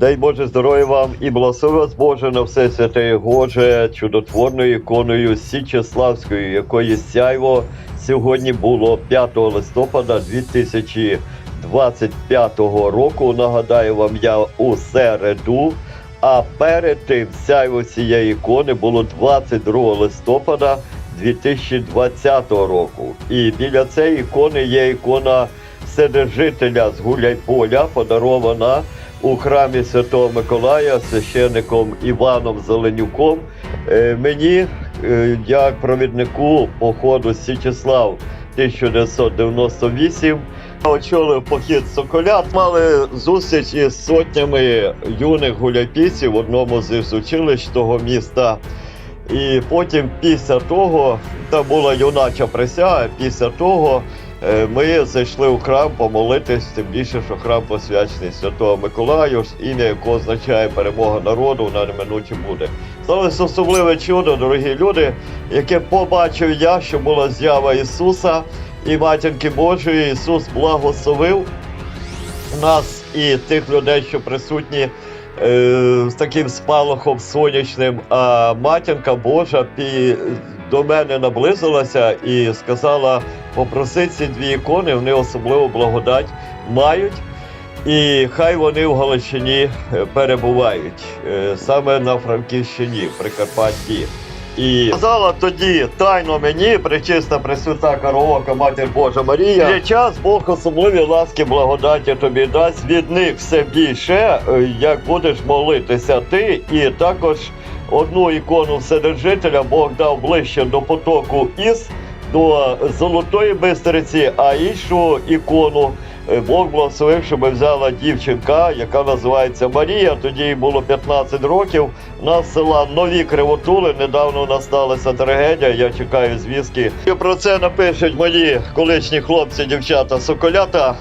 Дай Боже здоров'я вам і благослови вас Боже на все святе Гоже чудотворною іконою Січеславською, якої сяйво сьогодні було 5 листопада 2025 року. Нагадаю вам я у середу. А перед тим сяйво цієї ікони було 22 листопада 2020 року. І біля цієї ікони є ікона Вседержителя з Гуляйполя, подарована у храмі Святого Миколая священником Іваном Зеленюком. Е, Мені, е, як провіднику походу Січеслав 1998, очолив похід Соколят. Мали зустріч із сотнями юних гуляйпійців в одному з училищ того міста. І потім, після того, там була юнача присяга, після того ми зайшли у храм помолитись, тим більше, що храм посвячений Святого Миколаю, ім'я якого означає перемога народу на неминучі буде. Сталося особливе чудо, дорогі люди, яке побачив я, що була з'ява Ісуса і матінки Божої. Ісус благословив нас і тих людей, що присутні е, з таким спалахом сонячним. А матінка Божа пі, до мене наблизилася і сказала: попроси ці дві ікони, вони особливу благодать мають. І хай вони в Галичині е, перебувають е, саме на Франківщині, Прикарпатті. І сказала тоді тайно мені, причиста Пресвята Караока, Матір Божа Марія. Є час Бог особливі ласки, благодаті тобі дасть від них все більше, е, як будеш молитися ти, і також одну ікону Вседержителя Бог дав ближче до потоку із до Золотої Бистриці, а іншу ікону е, Бог благословив, щоб взяла дівчинка, яка називається Марія. Тоді їй було 15 років. У нас села Нові Кривотули. Недавно у нас сталася трагедія. Я чекаю звістки. І про це напишуть мої колишні хлопці, дівчата, соколята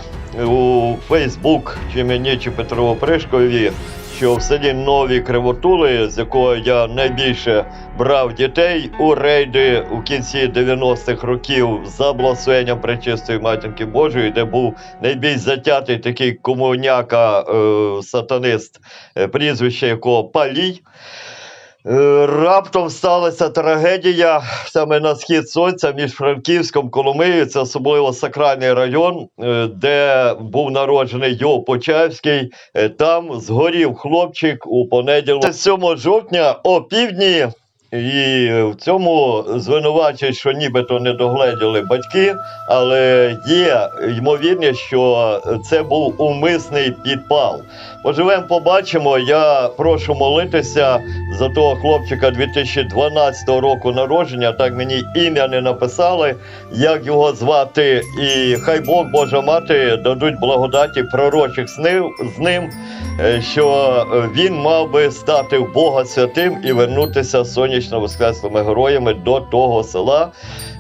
у Фейсбук чи мені, чи Петрову Пришкові. Що в Нові Кривотули, з якого я найбільше брав дітей у рейди у кінці 90-х років за благословенням Пречистої Матінки Божої, де був найбільш затятий такий комуняка е, е, прізвище якого Палій. Е, Раптом сталася трагедія саме на схід сонця між Франківськом Коломиєю. Це особливо сакральний район, е, де був народжений Йо Почаївський. Е, Там згорів хлопчик у понеділок 7 жовтня о півдні. І в цьому звинувачують, що нібито не догледіли батьки, але є ймовірність, що це був умисний підпал. Поживемо, побачимо. Я прошу молитися за того хлопчика 2012 року народження. Так мені ім'я не написали, як його звати. І хай Бог, Божа мати, дадуть благодаті пророчих снив з ним, е, що він мав би стати в Бога святим і вернутися сонячно воскреслими героями до того села.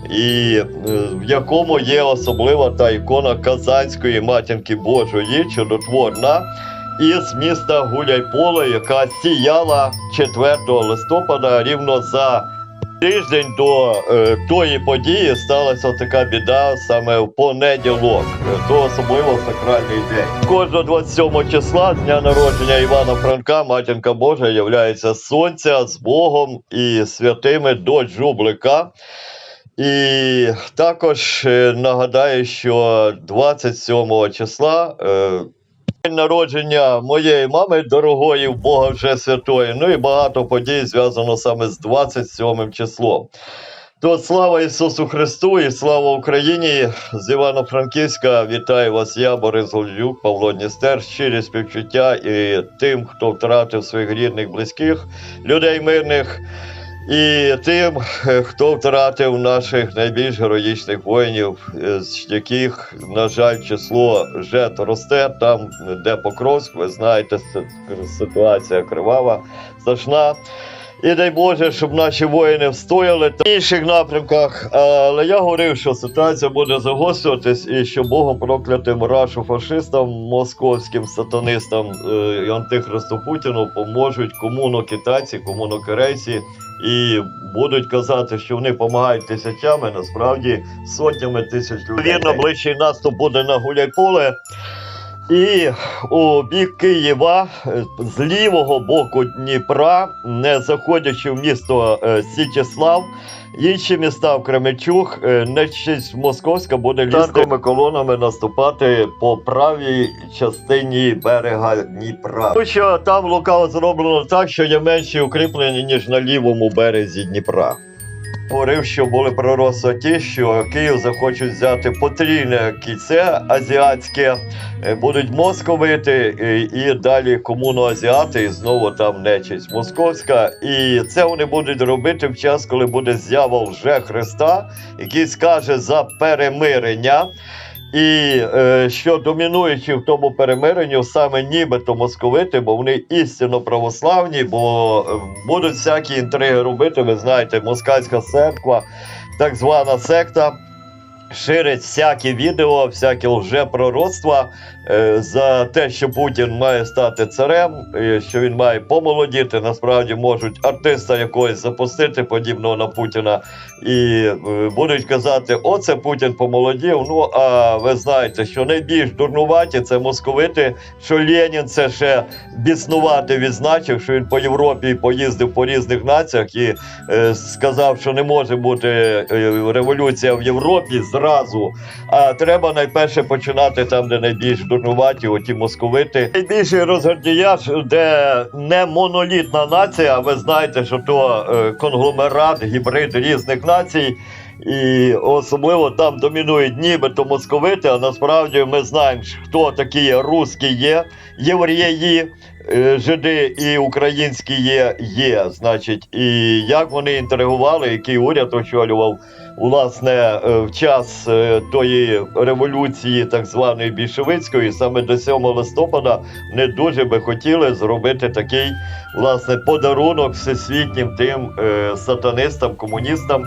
І е, в якому є особлива та ікона Казанської матінки Божої, чудотворна, із міста Гуляйполе, яка сіяла 4 листопада рівно за тиждень до е, тої події сталася така біда саме в понеділок. То особливо сакральний день. Кожного 27 числа дня народження Івана Франка, матінка Божа, являється сонця з Богом і святими до Джублика. І також е, нагадаю, що 27 числа е, день народження моєї мами, дорогої в Бога вже святої. Ну і багато подій зв'язано саме з 27 числом. То слава Ісусу Христу і слава Україні! З Івано-Франківська вітаю вас, я, Борис Голюк, Павло Дністер, щирі співчуття і тим, хто втратив своїх рідних, близьких, людей мирних. І тим, хто втратив наших найбільш героїчних воїнів, з яких, на жаль, число жертв росте, там, де Покровськ, ви знаєте, си- ситуація кривава, страшна. І дай Боже, щоб наші воїни встояли та в інших напрямках. Але я говорив, що ситуація буде загострюватись, і що Богом проклятим рашу фашистам, московським сатанистам е, і антихристу Путіну поможуть комуно-китайці, комуно-корейці і будуть казати, що вони допомагають тисячами, насправді сотнями тисяч людей. Вірно, ближчий наступ буде на Гуляйполе. І у бік Києва е, з лівого боку Дніпра, не заходячи в місто е, Січеслав, інші міста в Кременчук, е, нечість Московська буде лістими колонами наступати по правій частині берега Дніпра. Тому що там лукаво зроблено так, що є менші укріплення, ніж на лівому березі Дніпра. Говорив, що були пророцтва ті, що Київ захочуть взяти потрійне кільце азіатське, е, будуть московити е, і далі комуноазіати, і знову там нечисть московська. І це вони будуть робити в час, коли буде з'ява вже Христа, який скаже за перемирення. І е, що домінуючи в тому перемиренню саме нібито московити, бо вони істинно православні, бо е, будуть всякі інтриги робити. Ви знаєте, москальська церква, так звана секта. Ширить всякі відео, всякі лжепророцтва е, за те, що Путін має стати царем, і що він має помолодіти. Насправді можуть артиста якогось запустити, подібного на Путіна, і е, будуть казати: оце Путін помолодів. Ну а ви знаєте, що найбільш дурнуваті це московити, що Ленін це ще біснувати відзначив, що він по Європі поїздив по різних націях і е, сказав, що не може бути е, революція в Європі зразу. А треба найперше починати там, де найбільш дурнуваті, оті московити. Найбільший розгардіяж, де не монолітна нація, ви знаєте, що то е, конгломерат, гібрид різних націй. І особливо там домінують нібито московити, а насправді ми знаємо, хто такі є русські є, євреї, е, жиди і українські є, є. Значить, і як вони інтригували, який уряд очолював власне е, в час е, тої революції, так званої більшовицької, саме до 7 листопада, не дуже би хотіли зробити такий власне подарунок всесвітнім тим е, сатанистам, комуністам,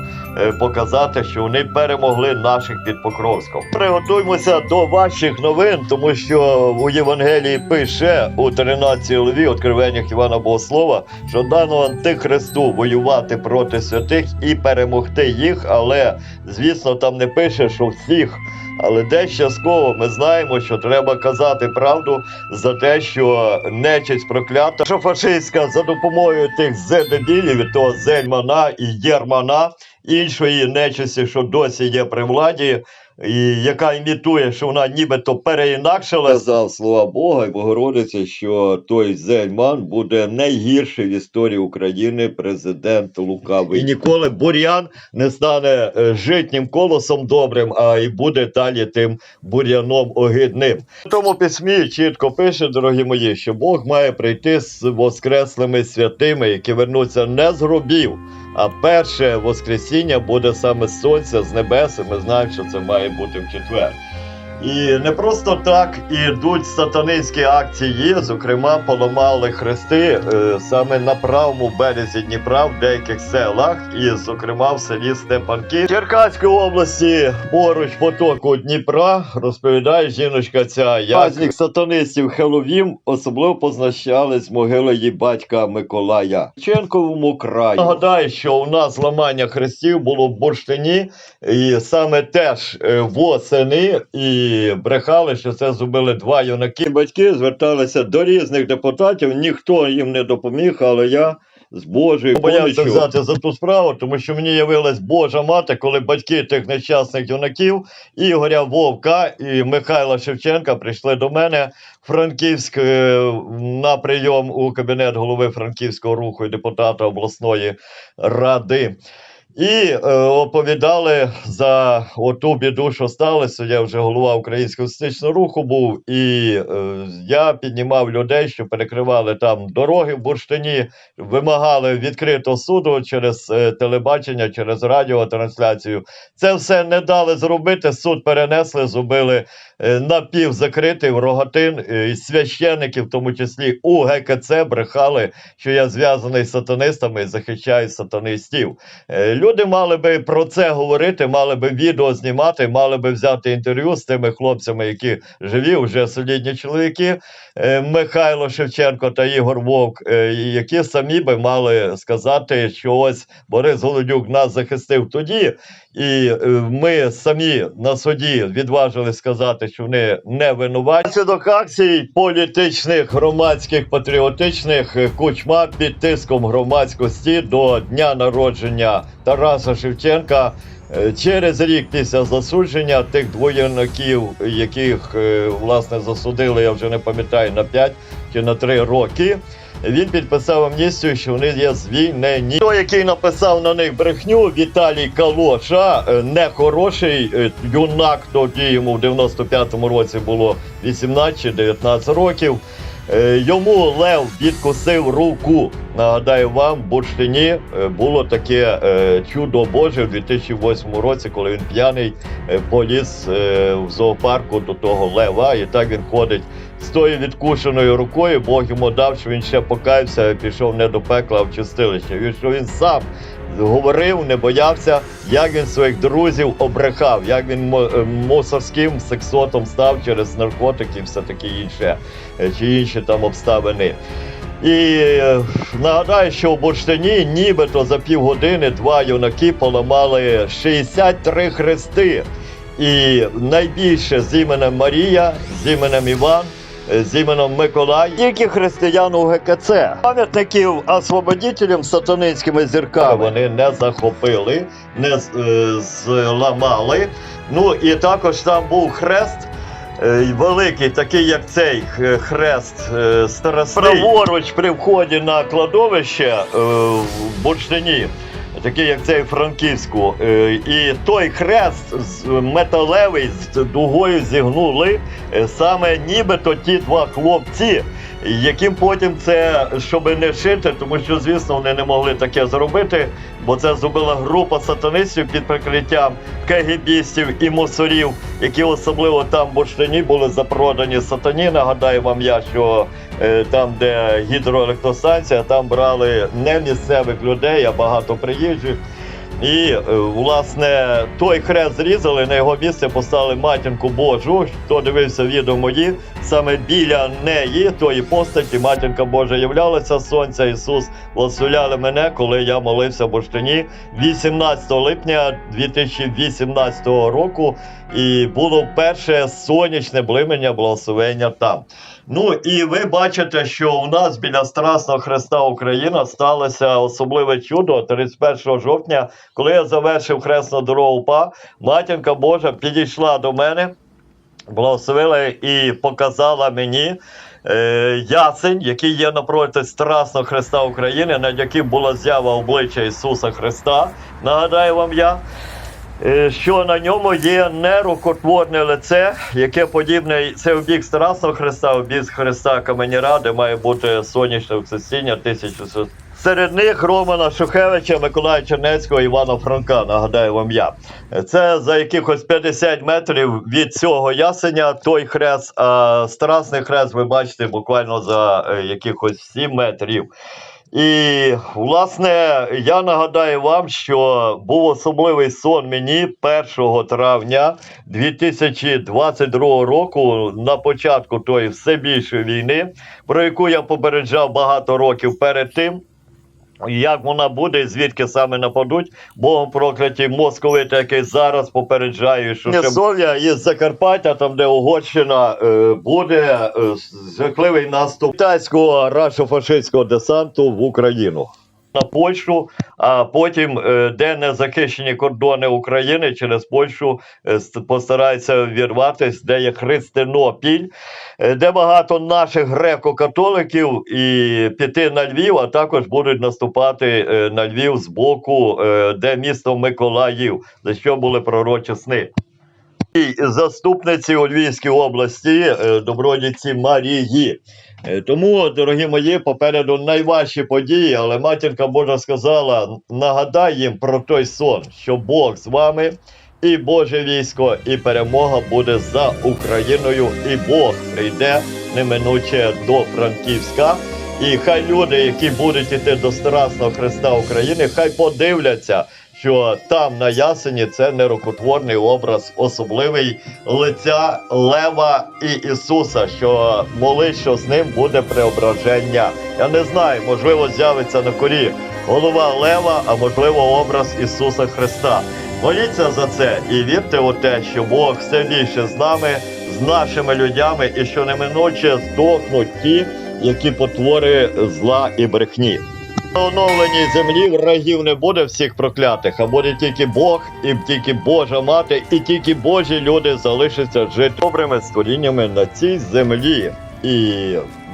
показати, що вони перемогли наших під Покровськом. Приготуймося до ваших новин, тому що у Євангелії пише у 13 главі откровеннях Івана Богослова, що дано антихристу воювати проти святих і перемогти їх, але звісно там не пише, що всіх. Але десь частково ми знаємо, що треба казати правду за те, що нечисть проклята, що фашистська за допомогою тих зе-дебілів, того зельмана і єрмана, іншої нечисті, що досі є при владі, і яка імітує, що вона нібито переінакшила. Казав слова Бога і Богородиці, що той Зельман буде найгірший в історії України президент Лукавий. І ніколи бур'ян не стане е, житнім колосом добрим, а і буде далі тим бур'яном огидним. В тому письмі чітко пише, дорогі мої, що Бог має прийти з воскреслими святими, які вернуться не з гробів. А перше Воскресіння буде саме сонця, з небес, і ми знаємо, що це має бути в четвер. І не просто так ідуть сатанинські акції, зокрема, поламали хрести е, саме на правому березі Дніпра в деяких селах, і, зокрема, в селі Степанки Черкаської області поруч потоку Дніпра розповідає жіночка ця праздник сатанистів Хеловім особливо позначали з могили її батька Миколая Ченковому краї. Нагадаю, що у нас ламання хрестів було в бурштині, і саме теж е, восени і брехали, що це зробили два юнаки. Батьки зверталися до різних депутатів, ніхто їм не допоміг, але я. З Божою боявся взяти за ту справу, тому що мені явилась Божа мати, коли батьки тих нещасних юнаків Ігоря Вовка і Михайла Шевченка прийшли до мене в Франківськ е, на прийом у кабінет голови Франківського руху і депутата обласної ради. І е, оповідали за оту біду, що сталося. Я вже голова українського статичного руху був, і е, я піднімав людей, що перекривали там дороги в бурштині, вимагали відкритого суду через е, телебачення, через радіотрансляцію. Це все не дали зробити. Суд перенесли, зробили е, напівзакритий в рогатин. е, І священники, в тому числі у ГКЦ, брехали, що я зв'язаний з сатанистами і захищаю сатанистів. Е, Люди мали би про це говорити, мали би відео знімати, мали би взяти інтерв'ю з тими хлопцями, які живі, вже солідні чоловіки, е, Михайло Шевченко та Ігор Вовк, е, які самі би мали сказати, що ось Борис Голодюк нас захистив тоді. І е, ми самі на суді відважили сказати, що вони не винуваті. Внаслідок акцій політичних, громадських, патріотичних кучма під тиском громадськості до дня народження Тараса Шевченка. е, Через рік після засудження тих двоєнаків, яких е, власне засудили, я вже не пам'ятаю, на 5 чи на 3 роки. Він підписав амністію, що вони є звільнені. Той, який написав на них брехню, Віталій Калоша, е, нехороший юнак, тоді йому в 95-му році було 18 чи 19 років. Е, Йому Лев відкусив руку. Нагадаю вам, в Бурштині е, було таке е, чудо Боже в 2008 році, коли він п'яний поліз в зоопарку до того лева, і так він ходить з тою відкушеною рукою. Бог йому дав, що він ще покаявся пішов не до пекла, а в чистилище. Він що він сам говорив, не боявся, як він своїх друзів обрехав, як він е, мусорським сексотом став через наркотики і все таке інше, е, чи інші там обставини. І е, нагадаю, що в Бурштині нібито за півгодини два юнаки поламали 63 хрести. І найбільше з іменем Марія, з іменем Іван, з іменем Миколай, тільки християн у ГКЦ. Пам'ятників освободителям сатанинськими зірками вони не захопили, не е, зламали. Ну і також там був хрест. е, Великий, такий як цей е, хрест е, старостий. Праворуч при вході на кладовище е, в Бурштині, такий як цей Франківську. Е, І той хрест металевий з дугою зігнули е, саме нібито ті два хлопці. Яким потім це, щоб не шити, тому що, звісно, вони не могли таке зробити, бо це зробила група сатанистів під прикриттям кегібістів і мусорів, які особливо там в Бурштині були запродані сатані. Нагадаю вам я, що е, там, де гідроелектростанція, там брали не місцевих людей, а багато приїжджих. І е, власне той хрест зрізали, на його місце поставили матінку Божу. Хто дивився відео мої, саме біля неї, тої постаті, матінка Божа являлася сонця. Ісус благословляли мене, коли я молився в Бурштині 18 липня 2018 року. І було перше сонячне блимення благословення там. Ну і ви бачите, що у нас біля Страсного Христа Україна сталося особливе чудо 31 жовтня, коли я завершив хресну дорогу ПА, матінка Божа підійшла до мене, благословила і показала мені. е, Ясень, який є напроти Страсного Христа України, над яким була з'ява обличчя Ісуса Христа. Нагадаю вам я. Е, що на ньому є нерукотворне лице, яке подібне це в бік Страсного Христа, в бік Христа Каменяра, де має бути сонячне всесіння тисячу. Серед них Романа Шухевича, Миколая Чернецького, Івана Франка, нагадаю вам я. Це за якихось 50 метрів від цього ясеня той хрест, а Страсний хрест ви бачите буквально за е, якихось 7 метрів. І, власне, я нагадаю вам, що був особливий сон мені 1 травня 2022 року на початку тої все більшої війни, про яку я попереджав багато років перед тим. Як вона буде, звідки саме нападуть, Богом прокляті московити, який зараз попереджаю, що ще... Сов'я із Закарпаття, там де Угорщина, е, буде е, жахливий наступ китайського рашо-фашистського десанту в Україну. На Польщу, а потім, е, де не захищені кордони України, через Польщу е, постараються вірватися, де є Христинопіль, е, де багато наших греко-католиків і піти на Львів, а також будуть наступати на Львів з боку, де місто Миколаїв, за що були пророчі сни. Заступниці у Львівській області е, добродіці Марії. Е, Тому, дорогі мої, попереду найважчі події, але матінка Божа сказала: нагадай їм про той сон, що Бог з вами, і Боже військо, і перемога буде за Україною, і Бог прийде неминуче до Франківська. І хай люди, які будуть іти до Страсного Христа України, хай подивляться, що там на ясені це нерукотворний образ, особливий лиця Лева і Ісуса, що молить, що з ним буде преображення. Я не знаю, можливо, з'явиться на корі голова Лева, а можливо, образ Ісуса Христа. Моліться за це і вірте у те, що Бог все більше з нами, з нашими людьми, і що неминуче здохнуть ті, які потвори зла і брехні. Оновленій землі врагів не буде всіх проклятих, а буде тільки Бог, і тільки Божа мати, і тільки Божі люди залишаться жити добрими створіннями на цій землі. І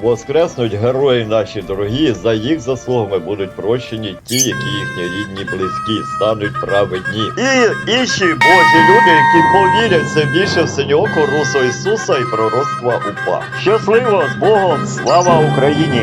воскреснуть герої наші дорогі, за їх заслугами будуть прощені ті, які їхні рідні близькі стануть праведні. І інші Божі люди, які повірять все більше в синьоку Русу Ісуса і пророцтва УПА. Щасливо з Богом! Слава Україні!